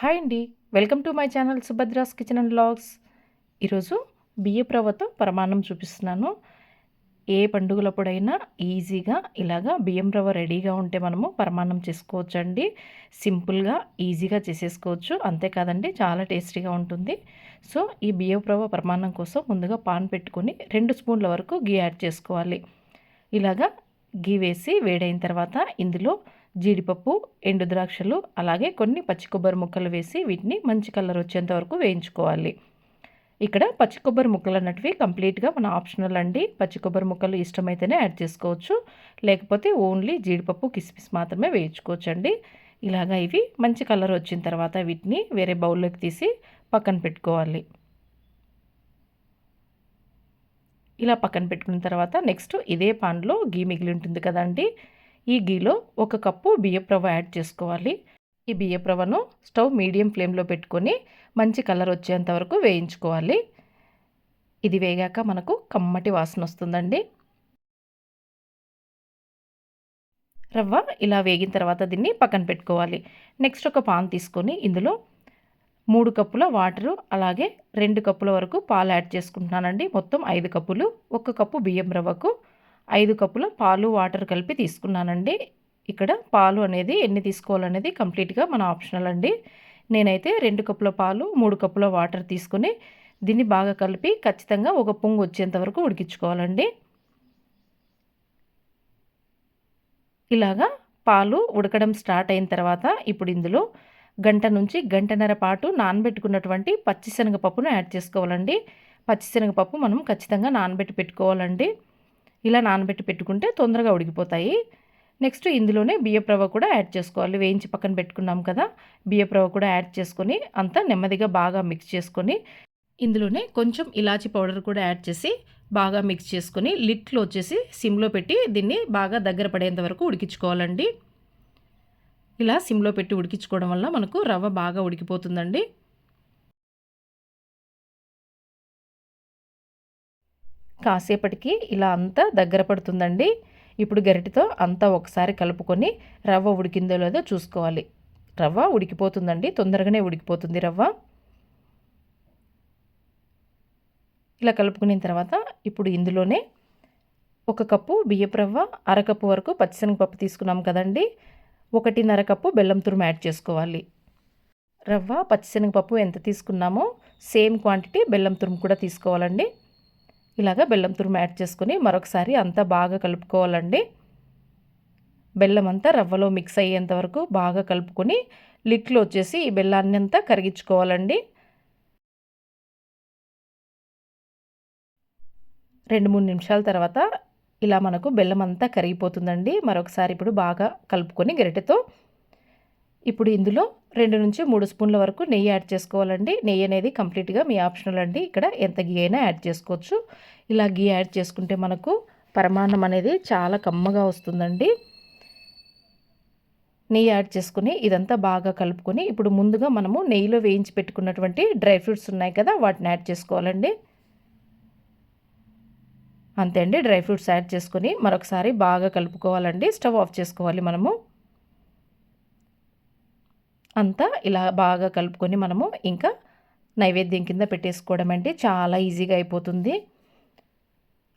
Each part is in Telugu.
హాయ్ అండి. Welcome to my channel Subhadra's kitchen and vlogs ఈరోజు బియ్యప్రవతో రవ్వతో పరమాన్నం చూపిస్తున్నాను. ఏ పండుగలప్పుడైనా ఈజీగా ఇలాగా బియ్యం రవ్వ రెడీగా ఉంటే మనము పరమాన్నం చేసుకోవచ్చు అండి సింపుల్గా ఈజీగా చేసేసుకోవచ్చు. అంతేకాదండి చాలా టేస్టీగా ఉంటుంది. సో ఈ బియ్యప్రవ రవ్వ పరమాన్నం కోసం ముందుగా పాన్ పెట్టుకొని రెండు స్పూన్ల వరకు గీ యాడ్ చేసుకోవాలి. ఇలాగా గీ వేసి వేడైన తర్వాత ఇందులో జీడిపప్పు ఎండు ద్రాక్షలు అలాగే కొన్ని పచ్చి కొబ్బరి ముక్కలు వేసి వీటిని మంచి కలర్ వచ్చేంత వరకు వేయించుకోవాలి. ఇక్కడ పచ్చి కొబ్బరి ముక్కలు అన్నటివి కంప్లీట్గా మన ఆప్షనల్ అండి. పచ్చి కొబ్బరి ముక్కలు ఇష్టమైతేనే యాడ్ చేసుకోవచ్చు. లేకపోతే ఓన్లీ జీడిపప్పు కిస్మిస్ మాత్రమే వేయించుకోవచ్చు అండి ఇలాగా ఇవి మంచి కలర్ వచ్చిన తర్వాత వీటిని వేరే బౌల్లోకి తీసి పక్కన పెట్టుకోవాలి. ఇలా పక్కన పెట్టుకున్న తర్వాత నెక్స్ట్ ఇదే పాన్లో గీ మిగిలి ఉంటుంది కదండి. ఈ గీలో ఒక కప్పు బియ్యప్రవ యాడ్ చేసుకోవాలి. ఈ బియ్యప్రవను స్టవ్ మీడియం ఫ్లేమ్లో పెట్టుకొని మంచి కలర్ వచ్చేంత వరకు వేయించుకోవాలి. ఇది వేగాక మనకు కమ్మటి వాసన వస్తుందండి. రవ్వ ఇలా వేగిన తర్వాత దీన్ని పక్కన పెట్టుకోవాలి. నెక్స్ట్ ఒక పాన్ తీసుకొని ఇందులో మూడు కప్పుల వాటరు అలాగే రెండు కప్పుల వరకు పాలు యాడ్ చేసుకుంటున్నానండి. మొత్తం ఐదు కప్పులు. ఒక కప్పు బియ్యం రవ్వకు ఐదు కప్పుల పాలు వాటర్ కలిపి తీసుకున్నానండి. ఇక్కడ పాలు అనేది ఎన్ని తీసుకోవాలనేది కంప్లీట్గా మన ఆప్షనల్ అండి. నేనైతే రెండు కప్పుల పాలు మూడు కప్పుల వాటర్ తీసుకుని దీన్ని బాగా కలిపి ఖచ్చితంగా ఒక పొంగు వచ్చేంత వరకు ఉడికించుకోవాలండి. ఇలాగా పాలు ఉడకడం స్టార్ట్ అయిన తర్వాత ఇప్పుడు ఇందులో గంట నుంచి గంటన్నర పాటు నానబెట్టుకున్నటువంటి పచ్చిశనగపప్పును యాడ్ చేసుకోవాలండి. పచ్చిశనగపప్పు మనం ఖచ్చితంగా నానబెట్టి పెట్టుకోవాలండి. ఇలా నానబెట్టి పెట్టుకుంటే తొందరగా ఉడికిపోతాయి. నెక్స్ట్ ఇందులోనే బియ్యపు రవ్వ కూడా యాడ్ చేసుకోవాలి. వేయించి పక్కన పెట్టుకున్నాం కదా బియ్యపు రవ్వ కూడా యాడ్ చేసుకొని అంతా నెమ్మదిగా బాగా మిక్స్ చేసుకొని ఇందులోనే కొంచెం ఇలాచి పౌడర్ కూడా యాడ్ చేసి బాగా మిక్స్ చేసుకొని లిట్లో వచ్చేసి సిమ్లో పెట్టి దీన్ని బాగా దగ్గర పడేంత వరకు ఉడికించుకోవాలండి. ఇలా సిమ్లో పెట్టి ఉడికించుకోవడం వల్ల మనకు రవ్వ బాగా ఉడికిపోతుందండి. కాసేపటికి ఇలా అంతా దగ్గర పడుతుందండి. ఇప్పుడు గరిటితో అంతా ఒకసారి కలుపుకొని రవ్వ ఉడికిందో లేదో చూసుకోవాలి. రవ్వ ఉడికిపోతుందండి. తొందరగానే ఉడికిపోతుంది రవ్వ. ఇలా కలుపుకున్న తర్వాత ఇప్పుడు ఇందులోనే ఒక కప్పు బియ్యపు రవ్వ అరకప్పు వరకు పచ్చిశనగపప్పు తీసుకున్నాం కదండి. ఒకటిన్నర కప్పు బెల్లం తురుము యాడ్ చేసుకోవాలి. రవ్వ పచ్చిశనగపప్పు ఎంత తీసుకున్నామో సేమ్ క్వాంటిటీ బెల్లం తురుము కూడా తీసుకోవాలండి. ఇలాగ బెల్లం తురుము యాడ్ చేసుకొని మరొకసారి అంతా బాగా కలుపుకోవాలండి. బెల్లం అంతా రవ్వలో మిక్స్ అయ్యేంత వరకు బాగా కలుపుకొని లిట్లో వచ్చేసి ఈ బెల్లాన్ని అంతా కరిగించుకోవాలండి. రెండు మూడు నిమిషాల తర్వాత ఇలా మనకు బెల్లం అంతా కరిగిపోతుందండి. మరొకసారి ఇప్పుడు బాగా కలుపుకొని గరిటెతో ఇప్పుడు ఇందులో రెండు నుంచి మూడు స్పూన్ల వరకు నెయ్యి యాడ్ చేసుకోవాలండి. నెయ్యి అనేది కంప్లీట్గా మీ ఆప్షనల్ అండి. ఇక్కడ ఎంత గీ అయినా యాడ్ చేసుకోవచ్చు. ఇలా గీ యాడ్ చేసుకుంటే మనకు పరమాన్నం అనేది చాలా కమ్మగా వస్తుందండి. నెయ్యి యాడ్ చేసుకుని ఇదంతా బాగా కలుపుకొని ఇప్పుడు ముందుగా మనము నెయ్యిలో వేయించి పెట్టుకున్నటువంటి డ్రై ఫ్రూట్స్ ఉన్నాయి కదా వాటిని యాడ్ చేసుకోవాలండి. అంతే అండి. డ్రై ఫ్రూట్స్ యాడ్ చేసుకొని మరొకసారి బాగా కలుపుకోవాలండి. స్టవ్ ఆఫ్ చేసుకోవాలి మనము. అంతా ఇలా బాగా కలుపుకొని మనము ఇంకా నైవేద్యం కింద పెట్టేసుకోవడం అంటే చాలా ఈజీగా అయిపోతుంది.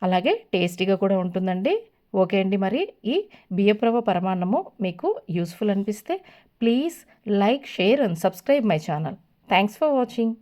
అలాగే టేస్టీగా కూడా ఉంటుందండి. ఓకే అండి మరి. ఈ బియ్యప్రవ పరమాన్నము మీకు యూస్ఫుల్ అనిపిస్తే please like share and subscribe my channel. Thanks for watching.